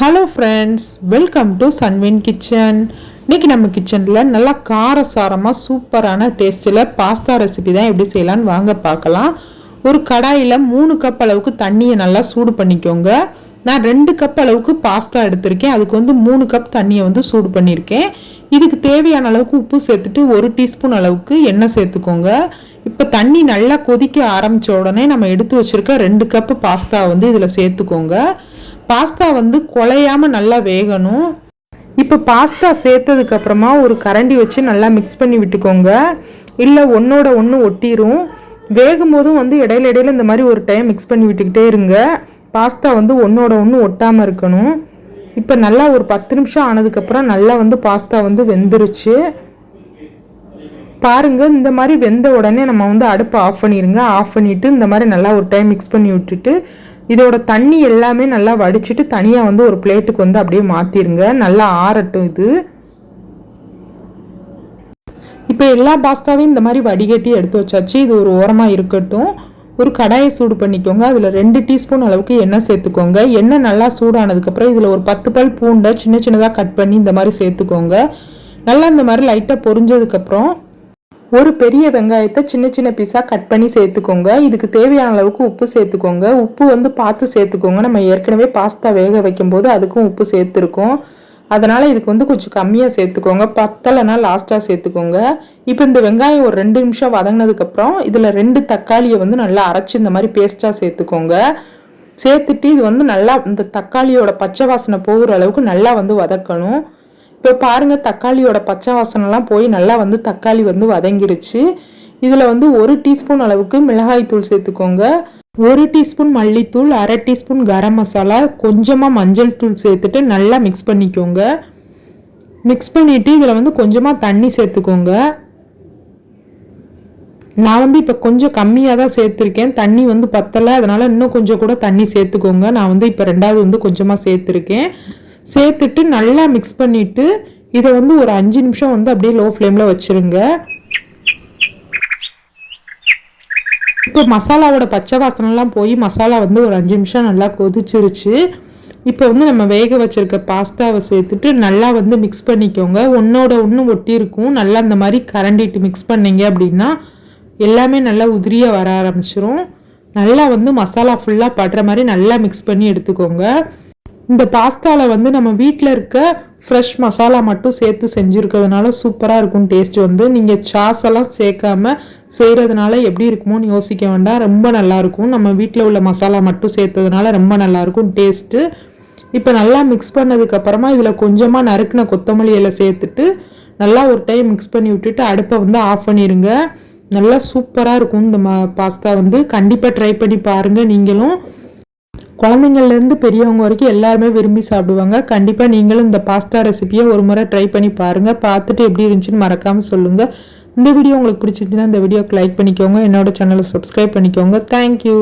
Hello friends welcome to Sanvin kitchen இன்னைக்கு நம்ம கிச்சனில் நல்லா காரசாரமாக சூப்பரான டேஸ்ட்டில் பாஸ்தா ரெசிபி தான் எப்படி செய்யலான்னு வாங்க பார்க்கலாம். ஒரு கடாயில் மூணு கப் அளவுக்கு தண்ணியை நல்லா சூடு பண்ணிக்கோங்க. நான் ரெண்டு கப் அளவுக்கு பாஸ்தா எடுத்திருக்கேன். அதுக்கு வந்து மூணு கப் தண்ணியை வந்து சூடு பண்ணியிருக்கேன். இதுக்கு தேவையான அளவுக்கு உப்பு சேர்த்துட்டு ஒரு டீஸ்பூன் அளவுக்கு எண்ணெய் சேர்த்துக்கோங்க. இப்போ தண்ணி நல்லா கொதிக்க ஆரம்பித்த உடனே நம்ம எடுத்து வச்சுருக்க ரெண்டு கப்பு பாஸ்தா வந்து இதில் சேர்த்துக்கோங்க. பாஸ்தா வந்து குலையாமல் நல்லா வேகணும். இப்போ பாஸ்தா சேர்த்ததுக்கு அப்புறமா ஒரு கரண்டி வச்சு நல்லா மிக்ஸ் பண்ணி விட்டுக்கோங்க. இல்லை ஒன்றோட ஒன்று ஒட்டிரும். வேகும் போதும் வந்து இடையில இடையில இந்த மாதிரி ஒரு டைம் மிக்ஸ் பண்ணி விட்டுக்கிட்டே இருங்க. பாஸ்தா வந்து ஒன்றோட ஒன்று ஒட்டாமல் இருக்கணும். இப்போ நல்லா ஒரு பத்து நிமிஷம் ஆனதுக்கப்புறம் நல்லா வந்து பாஸ்தா வந்து வெந்துருச்சு. பாருங்க இந்த மாதிரி வெந்த உடனே நம்ம வந்து அடுப்பை ஆஃப் பண்ணிடுங்க ஆஃப் பண்ணிவிட்டு இந்த மாதிரி நல்லா ஒரு டைம் மிக்ஸ் பண்ணி விட்டுட்டு இதோட தண்ணி எல்லாமே நல்லா வடிச்சிட்டு தனியாக வந்து ஒரு பிளேட்டுக்கு வந்து அப்படியே மாற்றிருங்க நல்லா ஆறட்டும் இது. இப்போ எல்லா பாஸ்தாவையும் இந்த மாதிரி வடிகட்டி எடுத்து வச்சாச்சு. இது ஒரு ஓரமாக இருக்கட்டும். ஒரு கடாயை சூடு பண்ணிக்கோங்க. அதில் ரெண்டு டீஸ்பூன் அளவுக்கு எண்ணெய் சேர்த்துக்கோங்க. எண்ணெய் நல்லா சூடானதுக்கப்புறம் இதில் ஒரு பத்து பல் பூண்டை சின்ன சின்னதாக கட் பண்ணி இந்த மாதிரி சேர்த்துக்கோங்க. நல்லா இந்த மாதிரி லைட்டாக பொரிஞ்சதுக்கப்புறம் ஒரு பெரிய வெங்காயத்தை சின்ன சின்ன பீஸாக கட் பண்ணி சேர்த்துக்கோங்க. இதுக்கு தேவையான அளவுக்கு உப்பு சேர்த்துக்கோங்க. உப்பு வந்து பார்த்து சேர்த்துக்கோங்க. நம்ம ஏற்கனவே பாஸ்தா வேக வைக்கும்போது அதுக்கும் உப்பு சேர்த்துருக்கோம். அதனால் இதுக்கு வந்து கொஞ்சம் கம்மியாக சேர்த்துக்கோங்க. பத்தலைன்னா லாஸ்ட்டாக சேர்த்துக்கோங்க. இப்போ இந்த வெங்காயம் ஒரு ரெண்டு நிமிஷம் வதங்கினதுக்கப்புறம் இதில் ரெண்டு தக்காளியை வந்து நல்லா அரைச்சி இந்த மாதிரி பேஸ்ட்டாக சேர்த்துக்கோங்க. சேர்த்துட்டு இது வந்து நல்லா இந்த தக்காளியோட பச்சை வாசனை போகிற அளவுக்கு நல்லா வந்து வதக்கணும். இப்போ பாருங்க தக்காளியோட பச்சை வாசனைலாம் போய் நல்லா வந்து தக்காளி வந்து வதங்கிடுச்சு இதில் வந்து ஒரு டீஸ்பூன் அளவுக்கு மிளகாய் தூள் சேர்த்துக்கோங்க. ஒரு டீஸ்பூன் மல்லித்தூள் அரை டீஸ்பூன் கரம் மசாலா கொஞ்சமாக மஞ்சள் தூள் சேர்த்துட்டு நல்லா மிக்ஸ் பண்ணிக்கோங்க. மிக்ஸ் பண்ணிவிட்டு இதில் வந்து கொஞ்சமாக தண்ணி சேர்த்துக்கோங்க. நான் வந்து இப்போ கொஞ்சம் கம்மியாக தான் சேர்த்துருக்கேன். தண்ணி வந்து பத்தலை அதனால் இன்னும் கொஞ்சம் கூட தண்ணி சேர்த்துக்கோங்க. நான் வந்து இப்போ ரெண்டாவது வந்து கொஞ்சமாக சேர்த்துருக்கேன். சேர்த்துட்டு நல்லா மிக்ஸ் பண்ணிவிட்டு இதை வந்து ஒரு அஞ்சு நிமிஷம் வந்து அப்படியே லோ ஃப்ளேமில் வச்சுருங்க. இப்போ மசாலாவோட பச்சை வாசனைலாம் போய் மசாலா வந்து ஒரு அஞ்சு நிமிஷம் நல்லா கொதிச்சிருச்சு. இப்போ வந்து நம்ம வேக வச்சிருக்க பாஸ்தாவை சேர்த்துட்டு நல்லா வந்து மிக்ஸ் பண்ணிக்கோங்க. ஒன்றோட ஒன்று ஒட்டி இருக்கும். நல்லா அந்த மாதிரி கரண்டிட்டு மிக்ஸ் பண்ணிங்க அப்படின்னா எல்லாமே நல்லா உதிரியாக வர ஆரம்பிச்சிரும். நல்லா வந்து மசாலா ஃபுல்லாக படுற மாதிரி நல்லா மிக்ஸ் பண்ணி எடுத்துக்கோங்க. இந்த பாஸ்தாவில் வந்து நம்ம வீட்டில் இருக்க ஃப்ரெஷ் மசாலா மட்டும் சேர்த்து செஞ்சுருக்கிறதுனால சூப்பராக இருக்கும் டேஸ்ட் வந்து. நீங்கள் சாஸ் எல்லாம் சேர்க்காம செய்கிறதுனால எப்படி இருக்குமோன்னு யோசிக்க வேண்டாம். ரொம்ப நல்லாயிருக்கும் நம்ம வீட்டில் உள்ள மசாலா மட்டும் சேர்த்ததுனால ரொம்ப நல்லாயிருக்கும் டேஸ்ட்டு இப்போ நல்லா மிக்ஸ் பண்ணதுக்கப்புறமா இதில் கொஞ்சமாக நறுக்கின கொத்தமல்லி இலை சேர்த்துட்டு நல்லா ஒரு டைம் மிக்ஸ் பண்ணி விட்டுட்டு அடுப்பை வந்து ஆஃப் பண்ணிடுங்க நல்லா சூப்பராக இருக்கும் இந்த ம பாஸ்தா வந்து. கண்டிப்பாக ட்ரை பண்ணி பாருங்கள் நீங்களும். குழந்தைங்கள்லேருந்து பெரியவங்க வரைக்கும் எல்லாருமே விரும்பி சாப்பிடுவாங்க. கண்டிப்பாக நீங்களும் இந்த பாஸ்தா ரெசிபியை ஒரு முறை ட்ரை பண்ணி பாருங்கள் பார்த்துட்டு எப்படி இருந்துச்சுன்னு மறக்காமல் சொல்லுங்கள் இந்த வீடியோ உங்களுக்கு பிடிச்சிருந்துச்சுன்னா இந்த வீடியோக்கு லைக் பண்ணிக்கோங்க. என்னோட சேனலை சப்ஸ்கிரைப் பண்ணிக்கோங்க. தேங்க்யூ